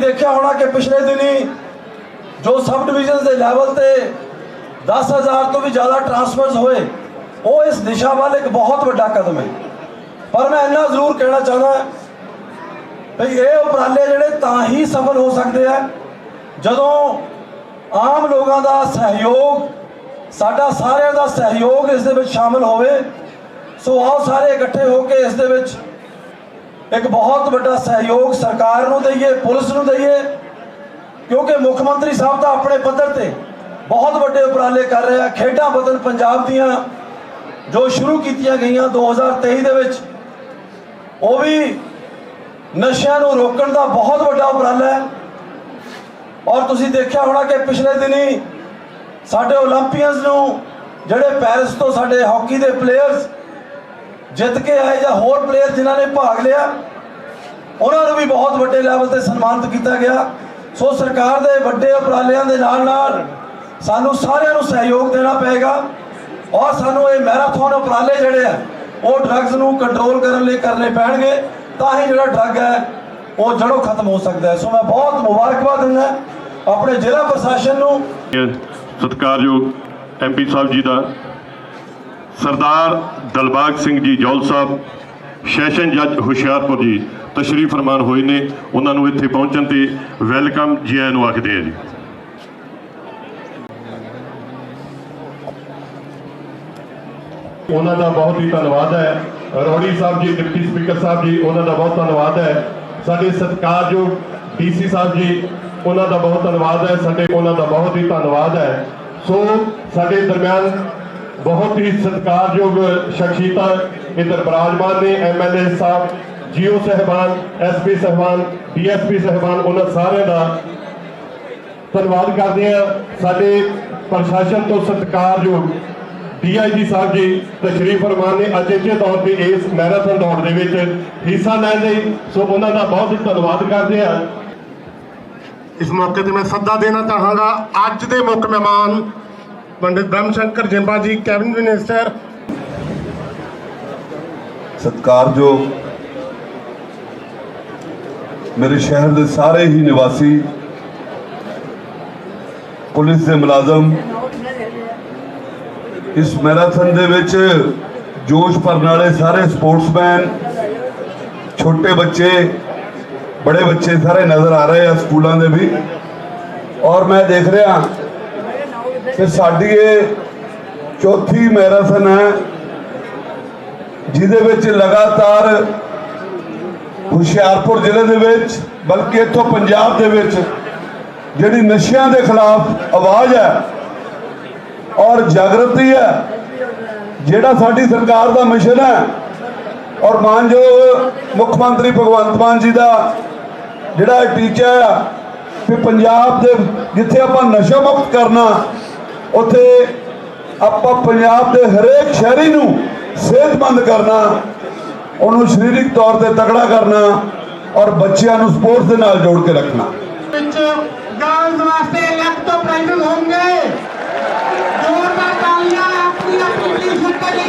ਦੇਖਿਆ ਹੋਣਾ ਕਿ ਪਿਛਲੇ ਦਿਨੀ ਜੋ ਸਬ ਡਿਵੀਜ਼ਨਸ ਦੇ ਲੈਵਲ ਤੇ 10000 ਤੋਂ ਵੀ ਜ਼ਿਆਦਾ ਟ੍ਰਾਂਸਫਰਸ ਹੋਏ, ਉਹ ਇਸ ਦਿਸ਼ਾ ਵੱਲ ਇੱਕ ਬਹੁਤ ਵੱਡਾ ਕਦਮ ਹੈ। ਪਰ ਮੈਂ ਇੰਨਾ ਜ਼ਰੂਰ ਕਹਿਣਾ ਚਾਹੁੰਦਾ ਭਈ ਇਹ ਉਪਰਾਲੇ ਜਿਹੜੇ ਤਾਂ ਹੀ ਸਫਲ ਹੋ ਸਕਦੇ ਆ ਜਦੋਂ ਆਮ ਲੋਕਾਂ ਦਾ ਸਹਿਯੋਗ, ਸਾਡਾ ਸਾਰਿਆਂ ਦਾ ਸਹਿਯੋਗ ਇਸ ਦੇ ਵਿੱਚ ਸ਼ਾਮਲ ਹੋਵੇ, ਸੋ ਆਓ ਸਾਰੇ ਇਕੱਠੇ ਹੋ ਕੇ ਇਸ ਦੇ ਵਿੱਚ ਇੱਕ ਬਹੁਤ ਵੱਡਾ ਸਹਿਯੋਗ ਸਰਕਾਰ ਨੂੰ ਦਈਏ, ਪੁਲਿਸ ਨੂੰ ਦਈਏ, ਕਿਉਂਕਿ ਮੁੱਖ ਮੰਤਰੀ ਸਾਹਿਬ ਤਾਂ ਆਪਣੇ ਪੱਧਰ ਤੇ ਬਹੁਤ ਵੱਡੇ ਉਪਰਾਲੇ ਕਰ ਰਹੇ ਆ। ਖੇਡਾਂ ਬਦਲ ਪੰਜਾਬ ਦੀਆਂ ਜੋ ਸ਼ੁਰੂ ਕੀਤੀਆਂ ਗਈਆਂ 2023 ਦੇ ਵਿੱਚ, ਉਹ ਵੀ ਨਸ਼ਿਆਂ ਨੂੰ ਰੋਕਣ ਦਾ ਬਹੁਤ ਵੱਡਾ ਉਪਰਾਲਾ ਹੈ। ਔਰ ਤੁਸੀਂ ਦੇਖਿਆ ਹੋਣਾ ਕਿ ਪਿਛਲੇ ਦਿਨੀ ਸਾਡੇ 올림픽ੀਅਨਸ ਨੂੰ, ਜਿਹੜੇ ਪੈਰਿਸ ਤੋਂ ਸਾਡੇ ਹਾਕੀ ਦੇ ਪਲੇਅਰਸ ਜਿੱਤ ਕੇ ਆਏ ਜਾਂ ਹੋਰ ਪਲੇਅਰ ਜਿਨ੍ਹਾਂ ਨੇ ਭਾਗ ਲਿਆ, ਉਹਨਾਂ ਨੂੰ ਵੀ ਬਹੁਤ ਵੱਡੇ ਲੈਵਲ ਤੇ ਸਨਮਾਨਿਤ ਕੀਤਾ ਗਿਆ। ਸੋ ਸਰਕਾਰ ਦੇ ਵੱਡੇ ਉਪਰਾਲਿਆਂ ਦੇ ਨਾਲ ਨਾਲ ਸਾਨੂੰ ਸਾਰਿਆਂ ਨੂੰ ਸਹਿਯੋਗ ਦੇਣਾ ਪਏਗਾ ਔਰ ਸਾਨੂੰ ਇਹ ਮੈਰਾਥਨ ਉਪਰਾਲੇ ਜਿਹੜੇ ਆ, ਉਹ ਡਰੱਗਸ ਨੂੰ ਕੰਟਰੋਲ ਕਰਨ ਲਈ ਕਰਨੇ ਪੈਣਗੇ। ਤਾਂ ਹੀ ਜਿਹੜਾ ਡਰੱਗ ਹੈ, ਉਹ ਜੜੋਂ ਖਤਮ ਹੋ ਸਕਦਾ ਹੈ। ਸੋ ਮੈਂ ਬਹੁਤ ਮੁਬਾਰਕਬਾਦ ਦਿੰਦਾ ਆਪਣੇ ਜ਼ਿਲ੍ਹਾ ਪ੍ਰਸ਼ਾਸਨ ਨੂੰ। ਸਤਿਕਾਰਯੋਗ ਐਮਪੀ ਸਾਹਿਬ ਜੀ ਦਾ ਸਰਦਾਰ ਦਲਬਾਗ ਸਿੰਘ ਜੀ ਜੌਲ ਸਾਹਿਬ, ਸੈਸ਼ਨ ਜੱਜ ਹੁਸ਼ਿਆਰਪੁਰ ਜੀ ਤਸ਼ਰੀਫ ਫਰਮਾਨ ਹੋਏ ਨੇ, ਉਹਨਾਂ ਨੂੰ ਇੱਥੇ ਪਹੁੰਚਣ ਤੇ ਵੈਲਕਮ ਜੀ ਆਇਆਂ ਨੂੰ ਆਖਦੇ ਆ ਜੀ। ਉਹਨਾਂ ਦਾ ਬਹੁਤ ਹੀ ਧੰਨਵਾਦ ਹੈ। ਰੋੜੀ ਸਾਹਿਬ ਜੀ, ਡਿਪਟੀ ਸਪੀਕਰ ਸਾਹਿਬ ਜੀ, ਉਹਨਾਂ ਦਾ ਬਹੁਤ ਧੰਨਵਾਦ ਹੈ। ਸਾਡੇ ਸਤਿਕਾਰਯੋਗ ਡੀਸੀ ਸਾਹਿਬ ਜੀ, ਉਹਨਾਂ ਦਾ ਬਹੁਤ ਧੰਨਵਾਦ ਹੈ। ਸਾਡੇ, ਉਹਨਾਂ ਦਾ ਬਹੁਤ ਹੀ ਧੰਨਵਾਦ ਹੈ। ਸੋ, ਸਾਡੇ ਦਰਮਿਆਨ ਬਹੁਤ ਹੀ ਸਤਿਕਾਰਯੋਗ ਸ਼ਖਸੀਅਤਾਂ ਇੱਧਰ ਬਰਾਜਮਾਨ ਨੇ ਐਮਐਲਏ ਸਾਹਿਬ, ਜੀਓ ਸਹਿਬਾਨ ਐਸਪੀ ਸਹਿਬਾਨ ਡੀਐਸਪੀ ਸਹਿਬਾਨ, ਉਹਨਾਂ ਸਾਰਿਆਂ ਦਾ ਧੰਨਵਾਦ ਕਰਦੇ ਹਾਂ। ਸਾਡੇ ਪ੍ਰਸ਼ਾਸਨ ਤੋਂ ਸਤਿਕਾਰਯੋਗ ਡੀਆਈਜੀ ਸਾਹਿਬ ਜੀ ਤਸ਼ਰੀਫ ਫਰਮਾਨ ਨੇ ਅਚੇਚੇ ਤੌਰ ਤੇ ਇਸ ਮੈਰਾਥਨ ਦੌੜ ਦੇ ਵਿੱਚ ਹਿੱਸਾ ਲੈਣ ਲਈ। ਸੋ ਉਹਨਾਂ ਦਾ ਬਹੁਤ ਹੀ ਧੰਨਵਾਦ ਕਰਦੇ ਹਾਂ। ਇਸ ਮੌਕੇ ਤੇ ਮੈਂ ਸੱਦਾ ਦੇਣਾ ਚਾਹਾਂਗਾ, ਅੱਜ ਦੇ ਮੁੱਖ ਮਹਿਮਾਨ ਪੰਡਿਤ ਬ੍ਰਹਮ ਸ਼ੰਕਰ ਜਿੰਬਾ ਜੀ, ਕੈਬਨਿਟ ਸਤਿਕਾਰਯੋਗ ਮੇਰੇ ਸ਼ਹਿਰ ਦੇ ਸਾਰੇ ਹੀ ਨਿਵਾਸੀ, ਪੁਲਿਸ ਦੇ ਮੁਲਾਜ਼ਮ, ਇਸ ਮੈਰਾਥਨ ਦੇ ਵਿੱਚ ਜੋਸ਼ ਭਰਨ ਵਾਲੇ ਸਾਰੇ ਸਪੋਰਟਸਮੈਨ, ਛੋਟੇ ਬੱਚੇ, ਬੜੇ ਬੱਚੇ ਸਾਰੇ ਨਜ਼ਰ ਆ ਰਹੇ ਆ ਸਕੂਲਾਂ ਦੇ ਵੀ। ਔਰ ਮੈਂ ਦੇਖ ਰਿਹਾ ਕਿ ਸਾਡੀ ਇਹ ਚੌਥੀ ਮੈਰਾਥਨ ਹੈ, ਜਿਹਦੇ ਵਿੱਚ ਲਗਾਤਾਰ ਹੁਸ਼ਿਆਰਪੁਰ ਜ਼ਿਲ੍ਹੇ ਦੇ ਵਿੱਚ, ਬਲਕਿ ਇੱਥੋਂ ਪੰਜਾਬ ਦੇ ਵਿੱਚ ਜਿਹੜੀ ਨਸ਼ਿਆਂ ਦੇ ਖਿਲਾਫ ਆਵਾਜ਼ ਹੈ ਔਰ ਜਾਗਰਤੀ ਹੈ, ਜਿਹੜਾ ਸਾਡੀ ਸਰਕਾਰ ਦਾ ਮਿਸ਼ਨ ਹੈ, ਔਰ ਮਾਨਯੋਗ ਮੁੱਖ ਮੰਤਰੀ ਭਗਵੰਤ ਮਾਨ ਜੀ ਦਾ ਜਿਹੜਾ ਟੀਚਾ ਹੈ ਕਿ ਪੰਜਾਬ ਦੇ ਜਿੱਥੇ ਆਪਾਂ ਨਸ਼ਾ ਮੁਕਤ ਕਰਨਾ ਉੱਥੇ ਆਪਾਂ ਪੰਜਾਬ ਦੇ ਹਰੇਕ ਸ਼ਹਿਰੀ ਨੂੰ ਸਿਹਤਮੰਦ ਕਰਨਾ, ਉਹਨੂੰ ਸਰੀਰਕ ਤੌਰ ਤੇ ਤਕੜਾ ਕਰਨਾ ਔਰ ਬੱਚਿਆਂ ਨੂੰ ਸਪੋਰਟਸ ਦੇ ਨਾਲ ਜੋੜ ਕੇ ਰੱਖਣਾ। ਵਿੱਚ ਗਰਲਸ ਵਾਸਤੇ ਲੈਪ ਪ੍ਰਾਈਜ਼ ਹੋਣਗੇ ਜ਼ੋਰਦਾਰ ਤਾਲੀਆਂ ਆਪਣੀ ਆਪਣੀ ਟੀਮ ਸੱਤੇ ਲਈ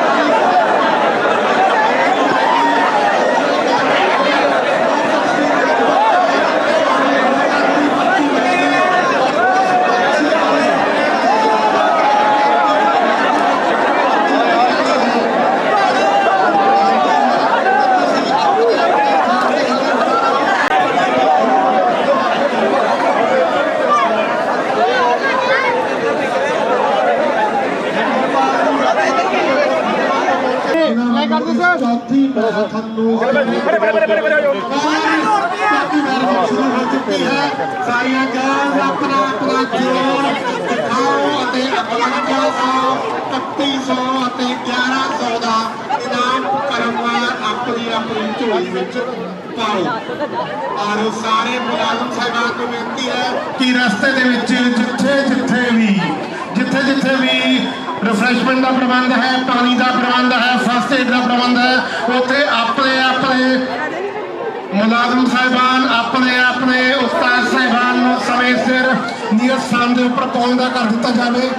ਚੌਥੀ ਮੈਰਾਥਨ ਨੂੰ ਸ਼ੁਰੂ ਹੋ ਚੁੱਕੀ ਹੈ ਸਾਰੀਆਂ ਗਰਲਸ ਆਪਣਾ ਆਪਣਾ ਜੋਰ ਦਿਖਾਓ ਅਤੇ ਆਪਣਾ ਆਓ 3100 ਅਤੇ 1100 ਦਾ ਇਨਾਮ ਕਰਮਵਾਰ ਆਪਣੀ ਝੋਲੀ ਵਿੱਚ ਪਾਓ। ਔਰ ਸਾਰੇ ਮੁਲਾਜ਼ਮ ਸਾਹਿਬਾਨ ਨੂੰ ਬੇਨਤੀ ਹੈ ਕਿ ਰਸਤੇ ਦੇ ਵਿੱਚ ਜਿੱਥੇ ਜਿੱਥੇ ਵੀ, ਜਿੱਥੇ ਜਿੱਥੇ ਵੀ ਰਿਫਰੈਸ਼ਮੈਂਟ ਦਾ ਪ੍ਰਬੰਧ ਹੈ, ਪਾਣੀ ਦਾ ਪ੍ਰਬੰਧ ਹੈ ਫਸਟ ਏਡ ਦਾ ਉੱਥੇ ਆਪਣੇ ਆਪਣੇ ਮੁਲਾਜ਼ਮ ਸਾਹਿਬਾਨ, ਆਪਣੇ ਆਪਣੇ ਉਸਤਾਦ ਸਾਹਿਬਾਨ ਨੂੰ ਸਮੇਂ ਸਿਰ ਨਿਯਤ ਸਥਾਨ ਦੇ ਉੱਪਰ ਪਹੁੰਚਦਾ ਕਰ ਦਿੱਤਾ ਜਾਵੇ।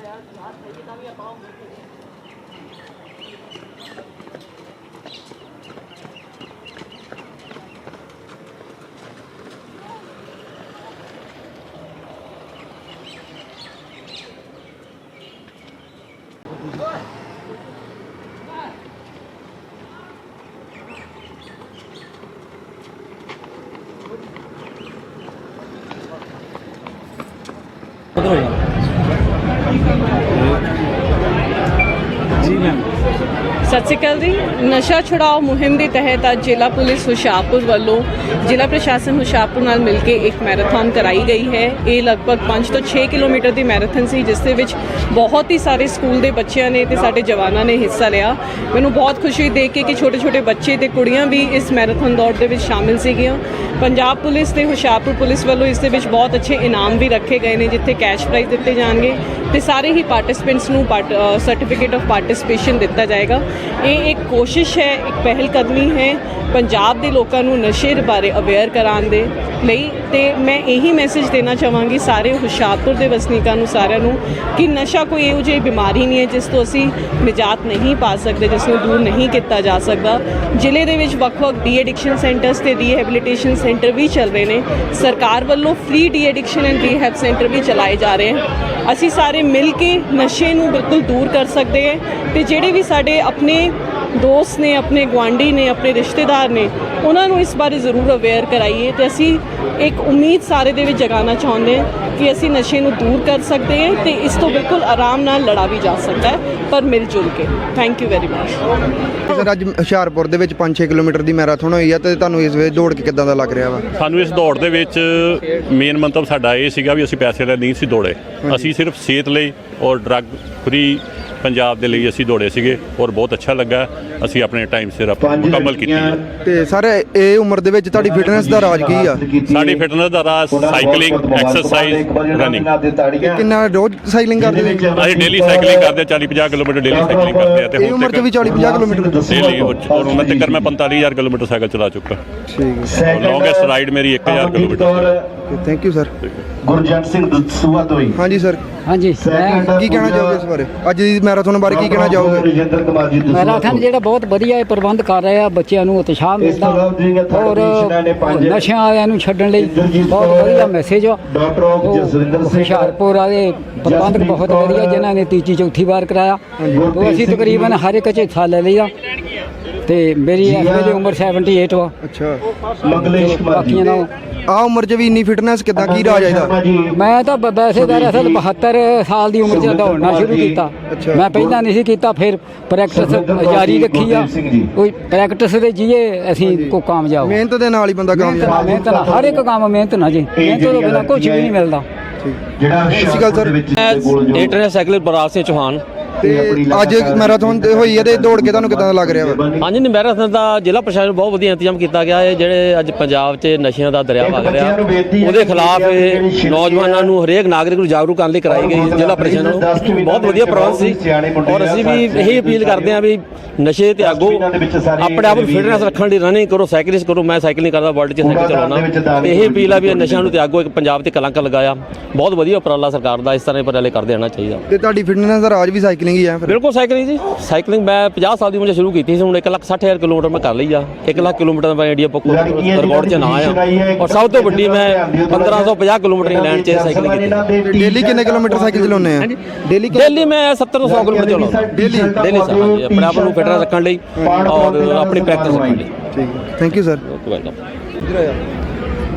ਯਾਰ ਸਾਥ ਸਹੀ ਤਾਂ ਵੀ ਆਪਾਂ ਸਤਿ ਸ਼੍ਰੀ ਅਕਾਲ ਜੀ। ਨਸ਼ਾ ਛੁਡਾਓ ਮੁਹਿੰਮ ਦੇ ਤਹਿਤ ਅੱਜ ਜ਼ਿਲ੍ਹਾ ਪੁਲਿਸ ਹੁਸ਼ਿਆਰਪੁਰ ਵੱਲੋਂ ਜ਼ਿਲ੍ਹਾ ਪ੍ਰਸ਼ਾਸਨ ਹੁਸ਼ਿਆਰਪੁਰ ਨਾਲ ਮਿਲ ਕੇ ਇੱਕ ਮੈਰਾਥਨ ਕਰਾਈ ਗਈ ਹੈ। ਇਹ ਲਗਭਗ 5 ਤੋਂ 6 ਕਿਲੋਮੀਟਰ ਦੀ ਮੈਰਾਥਨ ਸੀ, ਜਿਸ ਦੇ ਵਿੱਚ ਬਹੁਤ ਹੀ ਸਾਰੇ ਸਕੂਲ ਦੇ ਬੱਚਿਆਂ ਨੇ ਤੇ ਸਾਡੇ ਜਵਾਨਾਂ ਨੇ ਹਿੱਸਾ ਲਿਆ। ਮੈਨੂੰ ਬਹੁਤ ਖੁਸ਼ੀ ਦੇਖ ਕੇ ਕਿ ਛੋਟੇ ਛੋਟੇ ਬੱਚੇ ਤੇ ਕੁੜੀਆਂ ਵੀ ਇਸ ਮੈਰਾਥਨ ਦੌੜ ਦੇ ਵਿੱਚ ਸ਼ਾਮਿਲ ਸੀਗੀਆਂ। ਪੰਜਾਬ ਪੁਲਿਸ ਤੇ ਹੁਸ਼ਿਆਰਪੁਰ ਪੁਲਿਸ ਵੱਲੋਂ ਇਸ ਦੇ ਵਿੱਚ ਬਹੁਤ ਅੱਛੇ ਇਨਾਮ ਵੀ ਰੱਖੇ ਗਏ ਨੇ, ਜਿੱਥੇ ਕੈਸ਼ ਪ੍ਰਾਈਜ਼ ਦਿੱਤੇ ਜਾਣਗੇ। ਤੇ ਸਾਰੇ ਹੀ ਪਾਰਟਿਸਪੈਂਟਸ ਨੂੰ ਸਰਟੀਫਿਕੇਟ ਆਫ ਪਾਰਟਿਸਿਪੇਸ਼ਨ ਦਿੱਤਾ ਜਾਏਗਾ। ਇਹ ਇੱਕ ਕੋਸ਼ਿਸ਼ ਹੈ, ਇੱਕ ਪਹਿਲ ਕਦਮੀ ਹੈ ਪੰਜਾਬ ਦੇ ਲੋਕਾਂ ਨੂੰ ਨਸ਼ੇ ਦੇ ਬਾਰੇ ਅਵੇਅਰ ਕਰਾਉਣ ਦੇ ਲਈ ਤੇ ਮੈਂ ਇਹੀ ਮੈਸੇਜ ਦੇਣਾ ਚਾਹਾਂਗੀ ਸਾਰੇ ਹੁਸ਼ਿਆਰਪੁਰ ਦੇ ਵਸਨੀਕਾਂ ਨੂੰ, ਸਾਰਿਆਂ ਨੂੰ ਕਿ ਨਸ਼ਾ ਕੋਈ ਇਹੋ ਜਿਹੀ ਬਿਮਾਰੀ ਨਹੀਂ ਹੈ ਜਿਸ ਤੋਂ ਅਸੀਂ ਨਿਜਾਤ ਨਹੀਂ ਪਾ ਸਕਦੇ, ਜਿਸ ਨੂੰ ਦੂਰ ਨਹੀਂ ਕੀਤਾ ਜਾ ਸਕਦਾ। ਜ਼ਿਲ੍ਹੇ ਦੇ ਵਿੱਚ ਵੱਖ-ਵੱਖ ਡੀ ਐਡਿਕਸ਼ਨ ਸੈਂਟਰਸ ਤੇ ਰੀਹੈਬਿਲਿਟੇਸ਼ਨ ਸੈਂਟਰ ਵੀ ਚੱਲ ਰਹੇ ਨੇ। ਸਰਕਾਰ ਵੱਲੋਂ free de addiction and rehab centre ਵੀ ਚਲਾਏ ਜਾ ਰਹੇ ਹਨ। ਅਸੀਂ ਸਾਰੇ ਮਿਲ ਕੇ ਨਸ਼ੇ ਨੂੰ ਬਿਲਕੁਲ ਦੂਰ ਕਰ ਸਕਦੇ ਹਾਂ ਤੇ ਜਿਹੜੇ ਵੀ ਸਾਡੇ ਆਪਣੇ ਦੋਸਤ ਨੇ ਆਪਣੇ ਗੁਆਂਢੀ ਨੇ ਆਪਣੇ ਰਿਸ਼ਤੇਦਾਰ ਨੇ ਉਹਨਾਂ ਨੂੰ ਇਸ ਬਾਰੇ ਜ਼ਰੂਰ ਅਵੇਅਰ ਕਰਾਈਏ ਤੇ ਅਸੀਂ ਇੱਕ ਉਮੀਦ ਸਾਰੇ ਦੇ ਵਿੱਚ ਜਗਾਉਣਾ ਚਾਹੁੰਦੇ ਹਾਂ ਕਿ ਅਸੀਂ ਨਸ਼ੇ ਨੂੰ ਦੂਰ ਕਰ ਸਕਦੇ ਹਾਂ ਤੇ ਇਸ ਤੋਂ ਬਿਲਕੁਲ ਆਰਾਮ ਨਾਲ ਲੜਾ ਵੀ ਜਾ ਸਕਦਾ ਹੈ ਪਰ ਮਿਲ ਜੁਲ ਕੇ। Thank you very much sir ਅੱਜ ਹੁਸ਼ਿਆਰਪੁਰ ਦੇ ਵਿੱਚ 5-6 ਕਿਲੋਮੀਟਰ ਦੀ ਮੈਰਾਥਨ ਹੋਈ ਆ ਤੇ ਤੁਹਾਨੂੰ ਇਸ ਵੇਲੇ ਦੌੜ ਕੇ ਕਿੱਦਾਂ ਦਾ ਲੱਗ ਰਿਹਾ ਵਾ? ਸਾਨੂੰ ਇਸ ਦੌੜ ਦੇ ਵਿੱਚ ਮੇਨ ਮੰਤਵ ਸਾਡਾ ਇਹ ਸੀਗਾ ਵੀ ਅਸੀਂ ਪੈਸੇ ਲਈ ਨਹੀਂ ਸੀ ਦੌੜੇ। ਅਸੀਂ ਸਿਰਫ ਸਿਹਤ ਲਈ ਔਰ ਡਰੱਗ ਫ੍ਰੀ ਪੰਜਾਬ ਦੇ ਲਈ ਅਸੀਂ ਦੌੜੇ ਸੀਗੇ ਔਰ ਬਹੁਤ ਅੱਛਾ ਲੱਗਾ। ਅਸੀਂ ਆਪਣੇ ਟਾਈਮ ਸਿਰ ਆਪਣੀ ਮੁਕੰਮਲ ਕੀਤੀ। ਹੈ ਤੇ ਸਰ ਇਹ ਉਮਰ ਦੇ ਵਿੱਚ ਤੁਹਾਡੀ ਫਿਟਨੈਸ ਦਾ ਰਾਜ ਕੀ ਆ? ਸਾਡੀ ਫਿਟਨੈਸ ਦਾ ਰਾਜ ਸਾਈਕਲਿੰਗ ਐਕਸਰਸਾਈਜ਼ ਰਨਿੰਗ ਕਿੰਨਾ ਰੋਜ਼ ਸਾਈਕਲਿੰਗ ਕਰਦੇ ਜੀ ਅਸੀਂ ਡੇਲੀ ਸਾਈਕਲਿੰਗ ਕਰਦੇ 40 50 ਕਿਲੋਮੀਟਰ ਡੇਲੀ ਸਾਈਕਲਿੰਗ ਕਰਦੇ ਆ ਤੇ ਇਹ ਉਮਰ 'ਚ ਵੀ 40-50 ਕਿਲੋਮੀਟਰ ਡੇਲੀ ਔਰ ਉਹਨਾਂ ਤੱਕ ਮੈਂ 45000 ਕਿਲੋਮੀਟਰ ਸਾਈਕਲ ਚਲਾ ਚੁੱਕਾ। ਠੀਕ ਹੈ। ਲੌਂਗੇਸਟ ਰਾਈਡ ਮੇਰੀ 1000 kilometre thank you sir Gurjant Singh Dasuya ਤੋਂ ਹੀ। ਹਾਂਜੀ ਸਰ ਹਾਂਜੀ। ਮੈਂ ਕੀ ਕਹਿਣਾ ਚਾਹੋਗੇ ਇਸ ਬਾਰੇ? ਅੱਜ ਦੀ ਮੈਰਾਥਨ ਬਾਰੇ ਕੀ ਕਹਿਣਾ ਚਾਹੋਗੇ? ਰਜਿੰਦਰ ਕੁਮਾਰ ਜੀ ਦਸੂਆ ਮੈਰਾਥਨ ਜਿਹੜਾ ਬਹੁਤ ਵਧੀਆ ਇਹ ਪ੍ਰਬੰਧ ਕਰ ਰਿਹਾ ਬੱਚਿਆਂ ਨੂੰ ਉਤਸ਼ਾਹ ਇਸ ਤੋਂ ਮਿਲਦਾ ਬਾਅਦ ਔਰ ਪੋਜੀਸ਼ਨਾਂ ਨੇ ਪੰਜ। ਨਸ਼ਿਆਂ ਵਾਲਿਆਂ ਨੂੰ ਛੱਡਣ ਲਈ ਇੰਦਰਜੀਤ ਬਹੁਤ ਕੌਰ, ਵਧੀਆ ਮੈਸੇਜ ਆ। ਡਾਕਟਰ ਆਫ ਉਹ ਜਸਵਿੰਦਰ ਸਿੰਘ ਹੁਸ਼ਿਆਰਪੁਰ ਵਾਲੇ ਪ੍ਰਬੰਧਕ ਜਸਪ੍ਰੀਤ ਬਹੁਤ ਕੌਰ, ਵਧੀਆ ਜਿਨ੍ਹਾਂ ਨੇ ਤੀਜੀ ਚੌਥੀ ਵਾਰ ਕਰਾਇਆ। ਗੁਰਪ੍ਰੀਤ ਤੋਂ ਅਸੀਂ ਸਿੰਘ ਤਕਰੀਬਨ। ਹਰ ਇੱਕ ਚ ਹਿੱਸਾ ਲੈ ਲਈਦਾ। ਤੇ ਮੇਰੀ ਇਸ ਜੀਆ। ਵੇਲੇ ਉਮਰ 78 ਵਾ। ਅੱਛਾ। ਮੰਗਲੇਸ਼ ਕੁਮਾਰ ਜੀ। ਬਾਕੀਆਂ ਨਾਲ ਆ ਉਮਰ 'ਚ ਵੀ ਇੰਨੀ ਫਿਟਨੈਸ ਕਿਦਾਂ? ਕੀ ਰਾਜ ਆ ਇਹਦਾ? ਮੈਂ ਤਾਂ ਬ- ਵੈਸੇ ਦਰਅਸਲ 72 ਸਾਲ ਦੀ ਉਮਰ 'ਚ ਦੌੜਨਾ ਸ਼ੁਰੂ ਕੀਤਾ। ਅੱਛਾ। ਮੈਂ ਪਹਿਲਾਂ ਨਹੀਂ ਸੀ ਕੀਤਾ ਫਿਰ ਪ੍ਰੈਕਟਿਸ ਜਾਰੀ ਰੱਖੀ ਆ। ਕੋਈ ਪ੍ਰੈਕਟਿਸ ਦੇ ਜੀਏ ਅਸੀਂ ਕੋ ਕਾਮਯਾਬ ਮਿਹਨਤ ਦੇ ਨਾਲ ਹੀ ਬੰਦਾ ਮਿਹਨਤ ਕਾਮਯਾਬ ਨਾਲ ਮਿਹਨਤ ਨਾਲ ਹਰ ਇੱਕ ਕੰਮ ਮਿਹਨਤ ਨਾਲ ਜੀ। ਮਿਹਨਤ ਤੋਂ ਬਿਨਾਂ ਕੁਝ ਵੀ ਨਹੀਂ ਮਿਲਦਾ। ਜਿਹੜਾ Sat Shri Akal sir. Internet cycle Braj Singh Chauhan ਤੇ ਅੱਜ ਮੈਰਾਥਨ ਤੇ ਹੋਈ ਹੈ ਤੇ ਦੌੜ ਕੇ ਤੁਹਾਨੂੰ ਕਿਦਾਂ ਲੱਗ ਰਿਹਾ ਵਾ? ਹਾਂਜੀ ਨਹੀਂ ਮੈਰਾਥਨ ਦਾ ਜ਼ਿਲ੍ਹਾ ਪ੍ਰਸ਼ਾਸਨ ਬਹੁਤ ਵਧੀਆ ਇੰਤਜ਼ਾਮ ਕੀਤਾ ਗਿਆ। ਹੈ ਜਿਹੜੇ ਅੱਜ ਪੰਜਾਬ 'ਚ ਨਸ਼ਿਆਂ ਦਾ ਦਰਿਆ ਵਗ ਰਿਹਾ ਉਹਦੇ ਖਿਲਾਫ ਨੌਜਵਾਨਾਂ ਨੂੰ ਹਰੇਕ ਨਾਗਰਿਕ ਨੂੰ ਜਾਗਰੂਕ ਕਰਨ ਲਈ ਕਰਾਈ ਗਈ ਜ਼ਿਲ੍ਹਾ ਪ੍ਰਸ਼ਾਸਨ ਨੂੰ। ਬਹੁਤ ਵਧੀਆ ਪ੍ਰਬੰਧ ਸੀ। ਔਰ ਅਸੀਂ ਵੀ ਇਹੀ ਅਪੀਲ ਕਰਦੇ ਹਾਂ ਵੀ ਨਸ਼ੇ ਤੇ ਆਗੋ ਆਪਣੇ ਆਪ ਨੂੰ ਫਿਟਨੈਸ ਰੱਖਣ ਲਈ ਰਨਿੰਗ ਕਰੋ ਸਾਈਕਲਿੰਗ ਕਰੋ ਮੈਂ ਸਾਈਕਲਿੰਗ ਕਰਦਾ ਵਰਲਡ 'ਚ ਸਾਈਕਲ ਚਲਾਉਣਾ ਇਹ ਅਪੀਲ ਆ ਵੀ ਨਸ਼ਿਆਂ ਨੂੰ ਤੇ ਆਗੋ ਇੱਕ ਪੰਜਾਬ ਤੇ ਕਲੰਕ ਲਗਾਇਆ। ਬਹੁਤ ਵਧੀਆ ਉਪਰਾਲਾ ਸਰਕਾਰ ਦਾ ਇਸ ਤਰ੍ਹਾਂ ਦੇ ਉਪਰਾਲੇ ਕਰਦੇ ਰਹਿਣਾ ਚਾਹੀਦਾ। ਤੇ ਤੁਹਾਡੀ ਫਿਟਨੈਸ ਦਾ ਰਾਜ ਵੀ ਸਾਈਕਲਿੰਗ ਹੀ ਆ ਫਿਰ। ਬਿਲਕੁਲ ਸਾਈਕਲਿੰਗ ਜੀ। ਸਾਈਕਲਿੰਗ ਮੈਂ 50 ਸਾਲ ਦੀ ਉਮਰ 'ਚ ਸ਼ੁਰੂ ਕੀਤੀ ਸੀ ਹੁਣ 1 ਲੱਖ 60 ਹਜ਼ਾਰ ਕਿਲੋਮੀਟਰ ਮੈਂ ਕਰ ਲਈ ਆ। 1 ਲੱਖ ਕਿਲੋਮੀਟਰ ਦਾ ਮੈਂ ਇੰਡੀਆ ਬੁੱਕ ਰਿਕਾਰਡ 'ਚ ਨਾ ਆਇਆ। ਔਰ ਸਭ ਤੋਂ ਵੱਡੀ ਮੈਂ 1550 ਕਿਲੋਮੀਟਰ ਇੰਗਲੈਂਡ 'ਚ ਸਾਈਕਲਿੰਗ ਕੀਤੀ। ਡੇਲੀ ਕਿੰਨੇ ਕਿਲੋਮੀਟਰ ਸਾਈਕਲ ਚਲਾਉਂਦੇ ਆ? ਡੇਲੀ ਦਿੱਲੀ ਮੈਂ 70 ਤੋਂ 100 ਕਿਲੋਮੀਟਰ ਚਲਾਉਂਦਾ। ਡੇਲੀ ਡੇਲੀ ਹਾਂਜੀ ਆਪਣੇ ਆਪ ਨੂੰ ਫਿਟ ਰੱਖਣ ਲਈ ਔਰ ਆਪਣੀ ਪ੍ਰੈਕਟਿਸ ਰੱਖਣ ਲਈ। ਠੀਕ ਹੈ। ਥੈਂਕ ਯੂ ਸਰ ਵੈਲਕਮ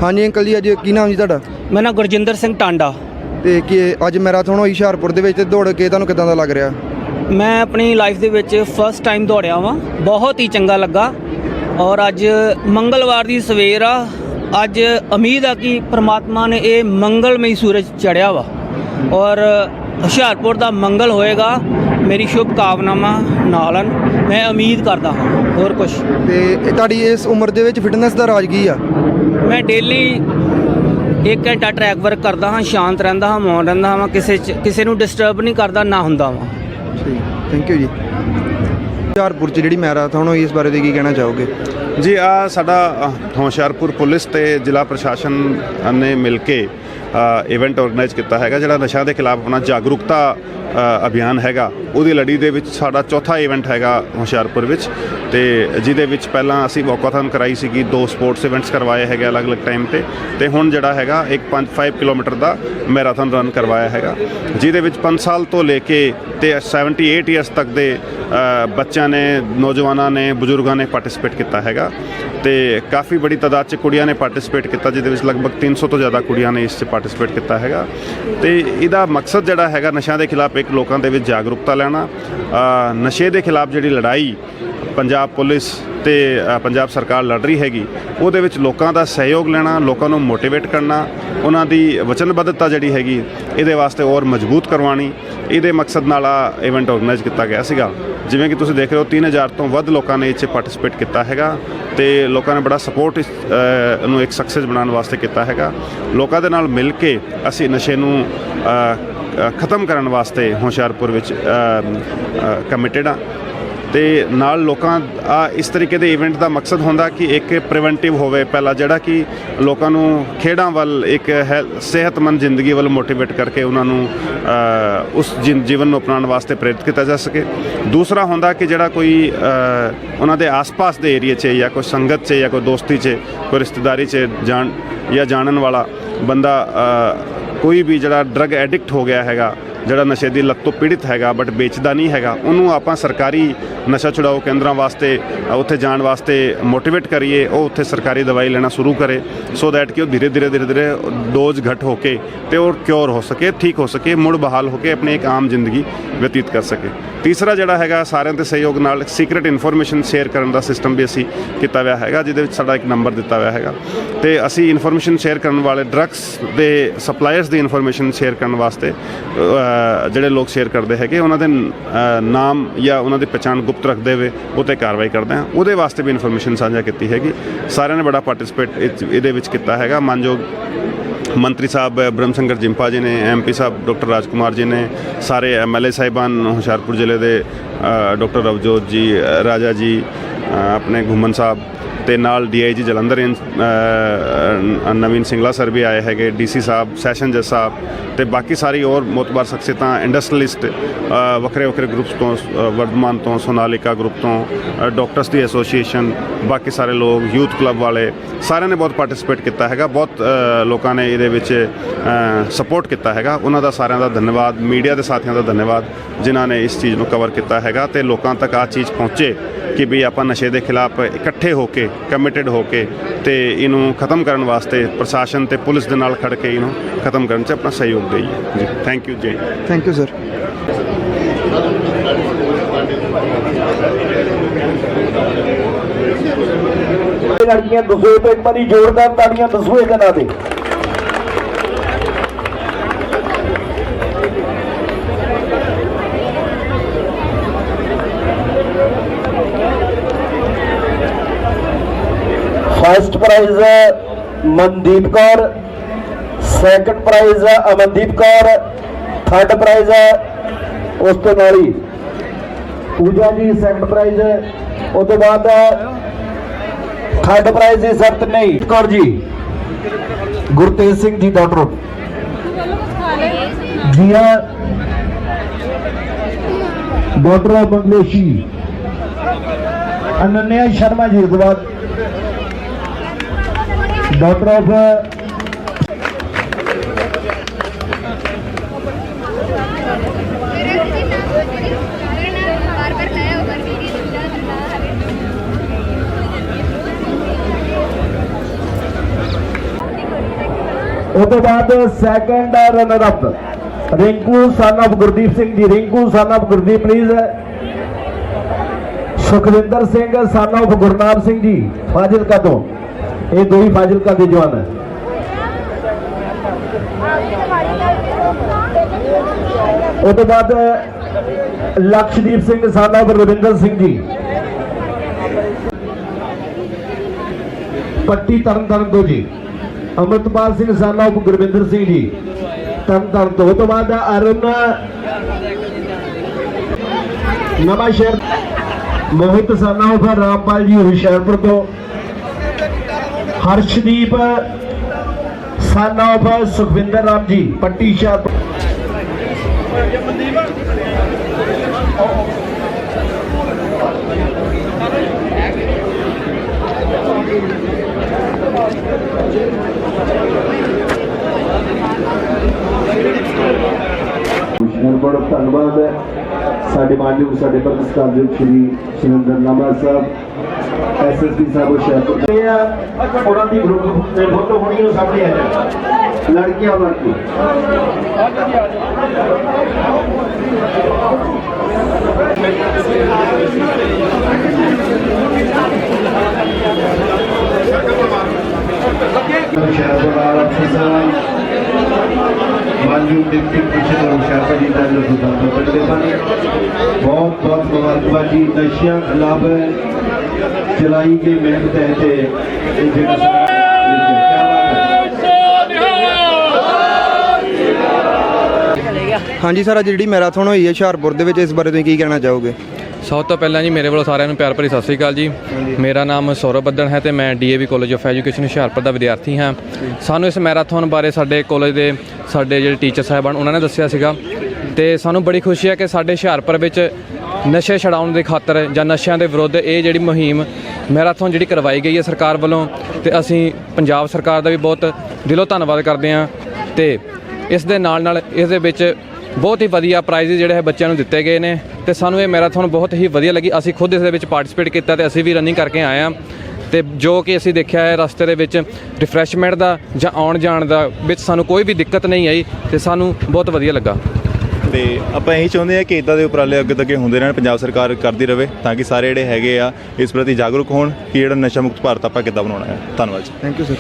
ਹਾਂਜੀ ਅੰਕਲ ਜੀ ਅੱਜ ਕੀ ਨਾਮ ਜੀ ਤੁਹਾਡਾ? ਮੇਰਾ ਨਾਮ ਗੁਰਜਿੰਦਰ ਸਿੰਘ ਟਾਂਡਾ। ਤੇ ਕੀ ਅੱਜ ਮੈਰਾਥਨ ਹੋਈ ਹੁਸ਼ਿਆਰਪੁਰ ਦੇ ਵਿੱਚ ਤੇ ਦੌੜ ਕੇ ਤੁਹਾਨੂੰ ਕਿਦਾਂ ਦਾ ਲੱਗ ਰਿਹਾ? ਮੈਂ ਆਪਣੀ ਲਾਈਫ ਦੇ ਵਿੱਚ ਫਸਟ ਟਾਈਮ ਦੌੜਿਆ ਵਾਂ। ਬਹੁਤ ਹੀ ਚੰਗਾ ਲੱਗਾ। ਔਰ ਅੱਜ ਮੰਗਲਵਾਰ ਦੀ ਸਵੇਰ ਆ। ਅੱਜ ਉਮੀਦ ਆ ਕਿ ਪ੍ਰਮਾਤਮਾ ਨੇ ਇਹ ਮੰਗਲਮਈ ਸੂਰਜ ਚੜਿਆ ਵਾ। ਔਰ ਹੁਸ਼ਿਆਰਪੁਰ ਦਾ ਮੰਗਲ ਹੋਏਗਾ। ਮੇਰੀ ਸ਼ੁਭ ਕਾਮਨਾਵਾਂ ਨਾਲ ਹਨ। ਮੈਂ ਉਮੀਦ ਕਰਦਾ ਹਾਂ। ਹੋਰ ਕੁਝ ਤੇ ਇਹ ਤੁਹਾਡੀ ਇਸ ਉਮਰ ਦੇ ਵਿੱਚ ਫਿਟਨੈਸ ਦਾ ਰਾਜ ਕੀ ਆ? ਮੈਂ ਡੇਲੀ 1 ਘੰਟਾ ਟਰੈਕ ਵਰਕ ਕਰਦਾ ਹਾਂ, ਸ਼ਾਂਤ ਰਹਿੰਦਾ ਹਾਂ, ਮੌਨ ਰਹਿੰਦਾ ਹਾਂ, ਕਿਸੇ 'ਚ- ਕਿਸੇ ਨੂੰ ਡਿਸਟਰਬ ਨਹੀਂ ਕਰਦਾ, ਨਾ ਹੁੰਦਾ ਵਾਂ। ਠੀਕ ਥੈਂਕ ਯੂ ਜੀ। ਹੁਸ਼ਿਆਰਪੁਰ 'ਚ ਜਿਹੜੀ ਮੈਰਾਥਨ ਹੋਈ, ਇਸ ਬਾਰੇ ਤੇ ਕੀ ਕਹਿਣਾ ਚਾਹੋਗੇ? ਜੀ ਆ ਸਾਡਾ ਅ, ਹੁਸ਼ਿਆਰਪੁਰ ਪੁਲਿਸ ਤੇ ਜ਼ਿਲ੍ਹਾ ਪ੍ਰਸ਼ਾਸਨ ਨੇ ਮਿਲ ਕੇ ਇਵੈਂਟ ਆਰਗੇਨਾਈਜ਼ ਕੀਤਾ ਹੈਗਾ ਜਿਹੜਾ ਨਸ਼ਿਆਂ ਦੇ ਖਿਲਾਫ ਆਪਣਾ ਜਾਗਰੂਕਤਾ ਅਭਿਆਨ ਹੈਗਾ। ਉਹਦੀ ਲੜੀ ਦੇ ਵਿੱਚ ਸਾਡਾ ਚੌਥਾ ਇਵੈਂਟ ਹੈਗਾ ਹੁਸ਼ਿਆਰਪੁਰ ਵਿੱਚ ਤੇ ਜਿਹਦੇ ਵਿੱਚ ਪਹਿਲਾਂ ਅਸੀਂ ਵਾਕਾਥਨ ਕਰਾਈ ਸੀਗੀ ਦੋ ਸਪੋਰਟਸ ਇਵੈਂਟਸ ਕਰਵਾਏ ਹੈਗੇ ਅਲੱਗ-ਅਲੱਗ ਟਾਈਮ ਤੇ। ਤੇ ਹੁਣ ਜਿਹੜਾ ਹੈਗਾ ਇੱਕ 5 ਕਿਲੋਮੀਟਰ ਦਾ ਮੈਰਾਥਨ ਰਨ ਕਰਵਾਇਆ ਹੈਗਾ। ਜਿਹਦੇ ਵਿੱਚ 5 ਸਾਲ ਤੋਂ ਲੈ ਕੇ ਤੇ 78 ਇਅਰਸ ਤੱਕ ਦੇ ਬੱਚਿਆਂ ਨੇ ਨੌਜਵਾਨਾਂ ਨੇ ਬਜ਼ੁਰਗਾਂ ਨੇ ਪਾਰਟਿਸਿਪੇਟ ਕੀਤਾ ਹੈਗਾ। ਤੇ ਕਾਫੀ ਬੜੀ ਤਾਦਾਦ 'ਚ ਕੁੜੀਆਂ ਨੇ ਪਾਰਟਿਸਿਪੇਟ ਕੀਤਾ, ਜਿਹਦੇ ਵਿੱਚ ਲਗਭਗ 300 ਤੋਂ ਜ਼ਿਆਦਾ ਕੁੜੀਆਂ ਨੇ ਇਸ 'ਚ ਪਾਰਟਿਸਿਪੇਟ ਕੀਤਾ ਹੈਗਾ। ਤੇ ਇਹਦਾ ਮਕਸਦ ਜਿਹੜਾ ਹੈਗਾ, ਨਸ਼ਿਆਂ ਦੇ ਖਿਲਾਫ ਇੱਕ ਲੋਕਾਂ ਦੇ ਵਿੱਚ ਜਾਗਰੂਕਤਾ ਲੈਣਾ ਨਸ਼ੇ ਦੇ ਖਿਲਾਫ ਜਿਹੜੀ ਲੜਾਈ ਪੰਜਾਬ ਪੁਲਿਸ ਤੇ ਪੰਜਾਬ ਸਰਕਾਰ ਲੜ ਰਹੀ ਹੈਗੀ, ਉਹਦੇ ਵਿੱਚ ਲੋਕਾਂ ਦਾ ਸਹਿਯੋਗ ਲੈਣਾ, ਲੋਕਾਂ ਨੂੰ ਮੋਟੀਵੇਟ ਕਰਨਾ, ਉਹਨਾਂ ਦੀ ਵਚਨਬੱਧਤਾ ਜਿਹੜੀ ਹੈਗੀ, ਇਹਦੇ ਵਾਸਤੇ ਹੋਰ ਮਜ਼ਬੂਤ ਕਰਵਾਉਣੀ, ਇਹਦੇ ਮਕਸਦ ਨਾਲ ਆ ਇਵੈਂਟ ਆਰਗੇਨਾਈਜ਼ ਕੀਤਾ ਗਿਆ ਸੀਗਾ। ਜਿਵੇਂ ਕਿ ਤੁਸੀਂ ਦੇਖ ਰਹੇ ਹੋ 3000 ਤੋਂ ਵੱਧ ਲੋਕਾਂ ਨੇ ਇਹ 'ਚ ਪਾਰਟਿਸਿਪੇਟ ਕੀਤਾ ਹੈਗਾ ਤੇ ਲੋਕਾਂ ਨੇ ਬੜਾ ਸਪੋਰਟ ਨੂੰ ਇੱਕ ਸਕਸੈਸ ਬਣਾਉਣ ਵਾਸਤੇ ਕੀਤਾ ਹੈਗਾ। ਲੋਕਾਂ ਦੇ ਨਾਲ ਮਿਲ ਕੇ ਅਸੀਂ ਨਸ਼ੇ ਨੂੰ ਖਤਮ ਕਰਨ ਵਾਸਤੇ ਹੁਸ਼ਿਆਰਪੁਰ ਵਿੱਚ ਕਮਿਟਿਡ ਆ। ਤੇ ਨਾਲ ਲੋਕਾਂ, ਆ ਇਸ ਤਰੀਕੇ ਦੇ ਇਵੈਂਟ ਦਾ ਮਕਸਦ ਹੁੰਦਾ ਕਿ ਇੱਕ ਪ੍ਰੀਵੈਂਟਿਵ ਹੋਵੇ ਪਹਿਲਾ, ਜਿਹੜਾ ਕਿ ਲੋਕਾਂ ਨੂੰ ਖੇਡਾਂ ਵੱਲ ਇੱਕ ਹੈਲ- ਸਿਹਤਮੰਦ ਜ਼ਿੰਦਗੀ ਵੱਲ ਮੋਟੀਵੇਟ ਕਰਕੇ ਉਹਨਾਂ ਨੂੰ ਉਸ ਜਿਨ- ਜੀਵਨ ਨੂੰ ਅਪਣਾਉਣ ਵਾਸਤੇ ਪ੍ਰੇਰਿਤ ਕੀਤਾ ਜਾ ਸਕੇ। ਦੂਸਰਾ ਹੁੰਦਾ ਕਿ ਜਿਹੜਾ ਕੋਈ ਉਹਨਾਂ ਦੇ ਆਸ-ਪਾਸ ਦੇ ਏਰੀਆ 'ਚ ਜਾਂ ਕੋਈ ਸੰਗਤ 'ਚ ਜਾਂ ਕੋਈ ਦੋਸਤੀ 'ਚ, ਕੋਈ ਰਿਸ਼ਤੇਦਾਰੀ 'ਚ ਜਾਣ ਜਾਂ ਜਾਣਨ ਵਾਲਾ ਬੰਦਾ ਕੋਈ ਵੀ ਜਿਹੜਾ ਡਰਗ ਐਡਿਕਟ ਹੋ ਗਿਆ ਹੈਗਾ, ਜਿਹੜਾ ਨਸ਼ੇ ਦੀ ਲੱਤ ਤੋਂ ਪੀੜਿਤ ਹੈਗਾ ਬਟ ਵੇਚਦਾ ਨਹੀਂ ਹੈਗਾ, ਉਹਨੂੰ ਆਪਾਂ ਸਰਕਾਰੀ ਨਸ਼ਾ ਛੁਡਾਓ ਕੇਂਦਰਾਂ ਵਾਸਤੇ ਉੱਥੇ ਜਾਣ ਵਾਸਤੇ ਮੋਟੀਵੇਟ ਕਰੀਏ, ਉਹ ਉੱਥੇ ਸਰਕਾਰੀ ਦਵਾਈ ਲੈਣਾ ਸ਼ੁਰੂ ਕਰੇ ਸੋ ਦੈਟ ਕਿ ਉਹ ਧੀਰੇ ਧੀਰੇ ਧੀਰੇ ਧੀਰੇ ਡੋਜ਼ ਘਟ ਹੋ ਕੇ ਤੇ ਉਹ ਕਿਉਰ ਹੋ ਸਕੇ, ਠੀਕ ਹੋ ਸਕੇ, ਮੁੜ ਬਹਾਲ ਹੋ ਕੇ ਆਪਣੀ ਇੱਕ ਆਮ ਜ਼ਿੰਦਗੀ ਬਤੀਤ ਕਰ ਸਕੇ। ਤੀਸਰਾ ਜਿਹੜਾ ਹੈਗਾ, ਸਾਰਿਆਂ ਦੇ ਸਹਿਯੋਗ ਨਾਲ ਸੀਕ੍ਰੀਟ ਇਨਫੋਰਮੇਸ਼ਨ ਸ਼ੇਅਰ ਕਰਨ ਦਾ ਸਿਸਟਮ ਵੀ ਅਸੀਂ ਕੀਤਾ ਹੋਇਆ ਹੈਗਾ, ਜਿਹਦੇ ਵਿੱਚ ਸਾਡਾ ਇੱਕ ਨੰਬਰ ਦਿੱਤਾ ਹੋਇਆ ਹੈਗਾ। ਤੇ ਅਸੀਂ ਇਨਫੋਰਮੇਸ਼ਨ ਸ਼ੇਅਰ ਕਰਨ ਵਾਲੇ ਡਰੱਗਸ ਦੇ ਸਪਲਾਇਰਸ ਦੀ ਇਨਫੋਰਮੇਸ਼ਨ ਸ਼ੇਅਰ ਕਰਨ ਵਾਸਤੇ ਜਿਹੜੇ ਲੋਕ ਸ਼ੇਅਰ ਕਰਦੇ ਹੈਗੇ ਉਹਨਾਂ ਦੇ ਨਾਮ ਜਾਂ ਉਹਨਾਂ ਦੀ ਪਛਾਣ ਗੁਪਤ ਰੱਖਦੇ ਹੋਏ ਉਹ 'ਤੇ ਕਾਰਵਾਈ ਕਰਦੇ ਹਾਂ ਉਹਦੇ ਵਾਸਤੇ ਵੀ ਇਨਫੋਰਮੇਸ਼ਨ ਸਾਂਝਾ ਕੀਤੀ ਹੈਗੀ। ਸਾਰਿਆਂ ਨੇ ਬੜਾ ਪਾਰਟਿਸਿਪੇਟ ਇਹਦੇ ਵਿੱਚ ਕੀਤਾ ਹੈਗਾ। ਮਾਨਯੋਗ ਮੰਤਰੀ ਸਾਹਿਬ ਬ੍ਰਹਮ ਸ਼ੰਗਰ ਜਿੰਪਾ ਜੀ ਨੇ ਐਮਪੀ ਸਾਹਿਬ ਡਾਕਟਰ ਰਾਜਕੁਮਾਰ ਜੀ ਨੇ ਸਾਰੇ ਐਮਐਲਏ ਸਾਹਿਬਾਨ ਹੁਸ਼ਿਆਰਪੁਰ ਜ਼ਿਲ੍ਹੇ ਦੇ ਅ, ਡਾਕਟਰ ਰਵਜੋਤ ਜੀ ਰਾਜਾ ਜੀ ਆਪਣੇ ਘੁੰਮਨ ਸਾਹਿਬ ਤੇ ਨਾਲ ਡੀਆਈਜੀ ਜਲੰਧਰ ਇੰਚ, ਨਵੀਨ ਸਿੰਗਲਾ ਸਰ ਵੀ ਆਏ ਹੈਗੇ ਡੀਸੀ ਸਾਹਿਬ ਸੈਸ਼ਨ ਜੱਜ ਸਾਹਿਬ ਤੇ ਬਾਕੀ ਸਾਰੀ ਹੋਰ ਮੋਤਬਾਰ ਸ਼ਖਸੀਅਤਾਂ ਇੰਡਸਟਰੀਲਿਸਟ ਵੱਖਰੇ ਵੱਖਰੇ ਗਰੁੱਪਸ ਤੋਂ ਅ, ਵਰਧਮਾਨ ਤੋਂ ਸੋਨਾਲਿਕਾ ਗਰੁੱਪ ਤੋਂ ਅ, ਡਾਕਟਰਸ ਦੀ ਐਸੋਸੀਏਸ਼ਨ ਬਾਕੀ ਸਾਰੇ ਲੋਕ ਯੂਥ ਕਲੱਬ ਵਾਲੇ ਸਾਰਿਆਂ ਨੇ ਬਹੁਤ ਪਾਰਟਿਸਿਪੇਟ ਕੀਤਾ ਹੈਗਾ ਬਹੁਤ ਲੋਕਾਂ ਨੇ ਇਹਦੇ ਵਿੱਚ ਸਪੋਰਟ ਕੀਤਾ ਹੈਗਾ। ਉਹਨਾਂ ਦਾ ਸਾਰਿਆਂ ਦਾ ਧੰਨਵਾਦ ਮੀਡੀਆ ਦੇ ਸਾਥੀਆਂ ਦਾ ਧੰਨਵਾਦ ਜਿਨ੍ਹਾਂ ਨੇ ਇਸ ਚੀਜ਼ ਨੂੰ ਕਵਰ ਕੀਤਾ ਹੈਗਾ ਤੇ ਲੋਕਾਂ ਤੱਕ ਆ ਚੀਜ਼ ਪਹੁੰਚੇ ਕਿ ਵੀ ਆਪਾਂ ਨਸ਼ੇ ਦੇ ਖਿਲਾਫ ਇਕੱਠੇ ਹੋ ਕੇ ਕਮਿਟਡ ਹੋ ਕੇ ਤੇ ਇਹਨੂੰ ਖਤਮ ਕਰਨ ਵਾਸਤੇ ਪ੍ਰਸ਼ਾਸਨ ਤੇ ਪੁਲਿਸ ਦੇ ਨਾਲ ਖੜ ਕੇ ਇਹਨੂੰ ਖਤਮ ਕਰਨ 'ਚ ਆਪਣਾ ਸਹਿਯੋਗ ਦੇਈਏ। ਜੀ ਥੈਂਕ ਯੂ ਜੀ ਥੈਂਕ ਯੂ ਸਰ ਲੜਕੀਆਂ ਦਸੂਏ ਤੇ ਇੱਕ ਵਾਰੀ ਜ਼ੋਰਦਾਰ ਤਾੜੀਆਂ ਦਸੂਏ ਦੇ ਨਾਂ first prize Mandeep Kaur second prize Amandeep Kaur third prize ਉਸ ਤੋਂ ਨਾਲ ਹੀ ਪੂਜਾ ਜੀ ਸੈਕੰਡ ਪ੍ਰਾਈਜ਼ ਉਸ ਤੋਂ ਬਾਅਦ ਥਰਡ ਪ੍ਰਾਈਜ਼ ਦੀ ਸ਼ਰਤ ਨਹੀਂ ਕੌਰ ਜੀ ਗੁਰਤੇਜ ਸਿੰਘ ਜੀ ਡਾਕਟਰ ਜੀਆ ਡਾਕਟਰ ਬੰਗਲੇਸ਼ੀ ਅਨੰਨਿਆ ਸ਼ਰਮਾ ਜੀ ਉਸ ਤੋਂ ਬਾਅਦ ਡਾਕਟਰ ਆਫ ਉਸ ਤੋਂ ਬਾਅਦ second runner up Rinku son of Gurdeep Singh ji. Rinku son of Gurdeep please Sukhwinder Singh son of Gurnam Singh ji. Fazilka ਤੋਂ। ਇਹ ਦੋ ਹੀ ਫਾਜ਼ਿਲਕਾ ਦੇ ਜਵਾਨ ਹੈ। ਉਹ ਤੋਂ ਬਾਅਦ ਲਕਸ਼ਦੀਪ ਸਿੰਘ ਸਨ of ਰਵਿੰਦਰ ਸਿੰਘ ਜੀ। ਪੱਟੀ ਤਰਨ ਤਾਰਨ ਤੋਂ ਜੀ। ਅਮਰਤਪਾਲ ਸਿੰਘ ਸਾਨਾ ਉਪ ਗੁਰਵਿੰਦਰ ਸਿੰਘ ਜੀ। ਤਰਨ ਤਾਰਨ ਤੋਂ। ਉਹ ਤੋਂ ਬਾਅਦ ਅਰੁਣ ਨਵਾਂ ਸ਼ਹਿਰ ਮੋਹਿਤ ਸਾਨਾ ਉਪ ਰਾਮਪਾਲ ਜੀ ਹੁਸ਼ਿਆਰਪੁਰ ਤੋਂ। ਹਰਸ਼ਦੀਪ ਸਨ ਆਫ ਸੁਖਵਿੰਦਰ ਰਾਮ ਜੀ, ਪੱਟੀ ਹੁਸ਼ਿਆਰਪੁਰ ਬੜਾ ਧੰਨਵਾਦ ਹੈ। ਸਾਡੇ ਮਾਨਯੋਗ ਸਾਡੇ ਪ੍ਰਤਿਸਥਾਪਕ ਸ਼੍ਰੀ ਸੁਰਿੰਦਰ ਨਾਮਾ ਸਾਹਿਬ ਐਸਐਸਪੀ ਸਾਹਿਬ ਹੁਸ਼ਿਆਰਪੁਰ ਤੇ ਆ ਉਹਨਾਂ ਦੀ ਗਰੁੱਪ ਤੇ ਫੋਟੋ ਹੋਣੀ ਉਹ ਸਾਹਮਣੇ ਆ ਜਾਏ ਲੜਕੀਆਂ ਲੜਕੀ ਹੁਸ਼ਿਆਰਪੁਰ ਵਾਲਾ ਅਫਸਰ ਮਾਨਯੋਗ ਡਿਪਟੀ ਕਮਿਸ਼ਨਰ ਹੁਸ਼ਿਆਰਪੁਰ ਜੀ ਦਾ ਜੋ ਸੁਧਾਰ ਕਰਦੇ ਚਲਾਈ ਗਈ ਇਹ ਜਿਹੜਾ ਸਾਡਾ ਹਾਂਜੀ ਸਰ ਅੱਜ ਜਿਹੜੀ ਮੈਰਾਥਨ ਹੋਈ ਹੈ ਹੁਸ਼ਿਆਰਪੁਰ ਦੇ ਵਿੱਚ ਇਸ ਬਾਰੇ ਤੁਸੀਂ ਕੀ ਕਹਿਣਾ ਚਾਹੋਗੇ? ਸਭ ਤੋਂ ਪਹਿਲਾਂ ਜੀ ਮੇਰੇ ਵੱਲੋਂ ਸਾਰਿਆਂ ਨੂੰ ਪਿਆਰ ਭਰੀ ਸਤਿ ਸ੍ਰੀ ਅਕਾਲ ਜੀ। ਮੇਰਾ ਨਾਮ ਸੌਰਵ ਬੱਦਣ ਹੈ ਤੇ ਮੈਂ DAV college of education Hoshiarpur ਦਾ ਵਿਦਿਆਰਥੀ ਹਾਂ। ਸਾਨੂੰ ਇਸ ਮੈਰਾਥਨ ਬਾਰੇ ਸਾਡੇ ਕਾਲਜ ਦੇ ਸਾਡੇ ਜਿਹੜੇ ਟੀਚਰ ਸਾਹਿਬਾਨ ਉਹਨਾਂ ਨੇ ਦੱਸਿਆ ਸੀਗਾ। ਤੇ ਸਾਨੂੰ ਬੜੀ ਖੁਸ਼ੀ ਹੈ ਕਿ ਸਾਡੇ ਹੁਸ਼ਿਆਰਪੁਰ ਵਿੱਚ ਨਸ਼ੇ ਛਡਾਉਣ ਦੇ ਖਾਤਰ ਜਾਂ ਨਸ਼ਿਆਂ ਦੇ ਵਿਰੁੱਧ ਇਹ ਜਿਹੜੀ ਮੁਹਿੰਮ ਮੈਰਾਥਨ ਜਿਹੜੀ ਕਰਵਾਈ ਗਈ ਹੈ ਸਰਕਾਰ ਵੱਲੋਂ ਤੇ ਅਸੀਂ ਪੰਜਾਬ ਸਰਕਾਰ ਦਾ ਵੀ ਬਹੁਤ ਦਿਲੋਂ ਧੰਨਵਾਦ ਕਰਦੇ ਹਾਂ ਤੇ ਇਸ ਦੇ ਨਾਲ ਨਾਲ ਇਸ ਦੇ ਵਿੱਚ ਬਹੁਤ ਹੀ ਵਧੀਆ ਪ੍ਰਾਈਜ਼ ਜਿਹੜੇ ਹੈ ਬੱਚਿਆਂ ਨੂੰ ਦਿੱਤੇ ਗਏ ਨੇ ਤੇ ਸਾਨੂੰ ਇਹ ਮੈਰਾਥਨ ਬਹੁਤ ਹੀ ਵਧੀਆ ਲੱਗੀ। ਅਸੀਂ ਖੁਦ ਇਸ ਦੇ ਵਿੱਚ ਪਾਰਟਿਸਿਪੇਟ ਕੀਤਾ ਤੇ ਅਸੀਂ ਵੀ ਰਨਿੰਗ ਕਰਕੇ ਆਏ ਹਾਂ ਤੇ ਜੋ ਕਿ ਅਸੀਂ ਦੇਖਿਆ ਹੈ ਰਸਤੇ ਦੇ ਵਿੱਚ ਰਿਫਰੈਸ਼ਮੈਂਟ ਦਾ ਜਾਂ ਆਉਣ ਜਾਣ ਦਾ ਵਿੱਚ ਸਾਨੂੰ ਕੋਈ ਵੀ ਦਿੱਕਤ ਨਹੀਂ ਆਈ ਤੇ ਸਾਨੂੰ ਬਹੁਤ ਵਧੀਆ ਲੱਗਾ। ਤੇ ਆਪਾਂ ਇਹੀ ਚਾਹੁੰਦੇ ਆ ਕਿ ਇਦਾਂ ਦੇ ਉਪਰਾਲੇ ਅੱਗੇ ਤੱਕ ਹੁੰਦੇ ਰਹਿਣ, ਪੰਜਾਬ ਸਰਕਾਰ ਕਰਦੀ ਰਹੇ ਤਾਂ ਕਿ ਸਾਰੇ ਜਿਹੜੇ ਹੈਗੇ ਆ ਇਸ ਪ੍ਰਤੀ ਜਾਗਰੂਕ ਹੋਣ ਕਿ ਜਿਹੜਾ ਨਸ਼ਾ ਮੁਕਤ ਭਾਰਤ ਆਪਾਂ ਕਿੱਦਾਂ ਬਣਾਉਣਾ ਹੈ। ਧੰਨਵਾਦ ਜੀ। Thank you sir